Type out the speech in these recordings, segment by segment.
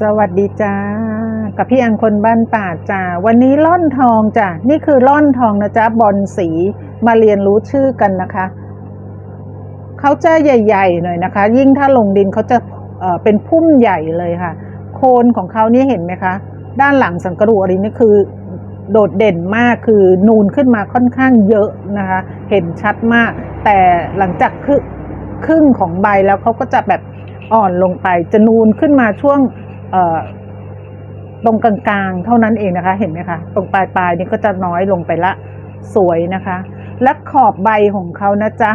สวัสดีจ้า กับพี่อังคนบ้านป่าจ้า วันนี้ล่อนทองจ้ะนี่คือล่อนทองนะจ๊ะบอลสีมาเรียนรู้ชื่อกันนะคะ เขาจะใหญ่ ๆ หน่อยนะคะ ยิ่งถ้าลงดินเขาจะเอ่อเป็นพุ่มใหญ่เลยค่ะ โคนของเขานี่เห็นไหมคะ ด้านหลังสังกะรูอะไรนี่คือโดดเด่นมากคือนูนขึ้นมาค่อนข้างเยอะนะคะ เห็นชัดมาก แต่หลังจากครึ่งของใบแล้วเขาก็จะแบบอ่อนลงไปจะนูนขึ้นมาช่วง ตรงกลางๆ เท่านั้นเองนะคะ เห็นไหมคะ ตรงปลายปลายๆนี่ก็จะน้อยลงไปละสวยนะคะ และขอบใบของเขานะจ๊ะ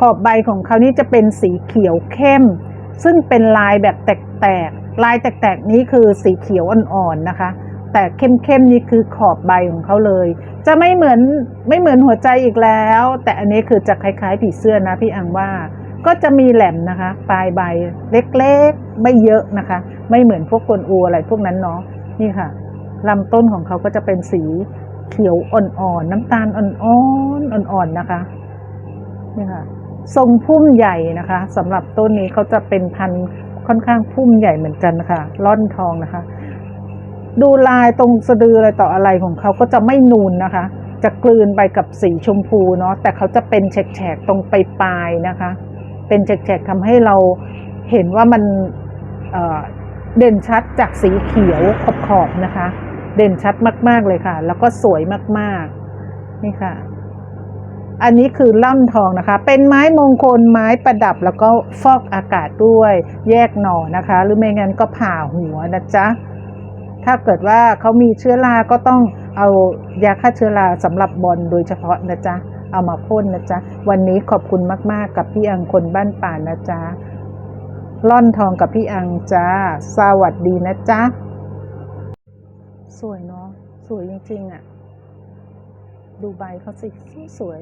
ขอบใบของเขานี่จะเป็นสีเขียวเข้ม ซึ่งเป็นลายแบบแตกๆ ลายแตกๆนี้คือสีเขียวอ่อนๆนะคะ แต่เข้มๆนี่คือขอบใบของเขาเลย จะไม่เหมือนไม่เหมือนหัวใจอีกแล้ว แต่อันนี้คือจะคล้ายๆผีเสื้อนะพี่อังว่า ก็จะมีแหลมนะคะ ปลายใบเล็กๆ ไม่เยอะนะคะ ไม่เหมือนพวกกวนอูอะไรพวกนั้นเนาะนี่ค่ะลำต้นของเขาก็จะเป็นสีเขียวอ่อนๆน้ำตาลอ่อนๆอ่อนๆนะคะนี่ค่ะทรงพุ่มใหญ่นะคะสำหรับต้นนี้เขาจะเป็นพันธุ์ค่อนข้างพุ่มใหญ่เหมือนกันนะคะร่อนทองนะคะ ดูลายตรงสะดืออะไรต่ออะไรของเขาก็จะไม่นูนนะคะ จะกลืนไปกับสีชมพูเนาะแต่เขาจะเป็นแฉกๆตรงปลายๆนะคะ เป็นแฉกๆทำให้เราเห็นว่ามันเเด่นชัดจากสีเขียวขอบๆนะคะ เด่นชัดมากๆเลยค่ะ แล้วก็สวยมากๆนี่ค่ะ อันนี้คือล่ำทองนะคะ เป็นไม้มงคลไม้ประดับแล้วก็ฟอกอากาศด้วยแยกหน่อนะคะ หรือไม่งั้นก็ผ่าหัวนะจ๊ะถ้าเกิดว่าเขามีเชื้อราก็ต้องเอายาฆ่าเชื้อราสำหรับบอลโดยเฉพาะนะจ๊ะ เอามาพ่นนะจ๊ะ วันนี้ขอบคุณมากๆ กับพี่อังคนบ้านป่านะจ๊ะ ล่อนทองกับพี่อังจ้า สวัสดีนะจ๊ะ สวยเนาะ สวยจริงๆอะ ดูใบเขาสิสวย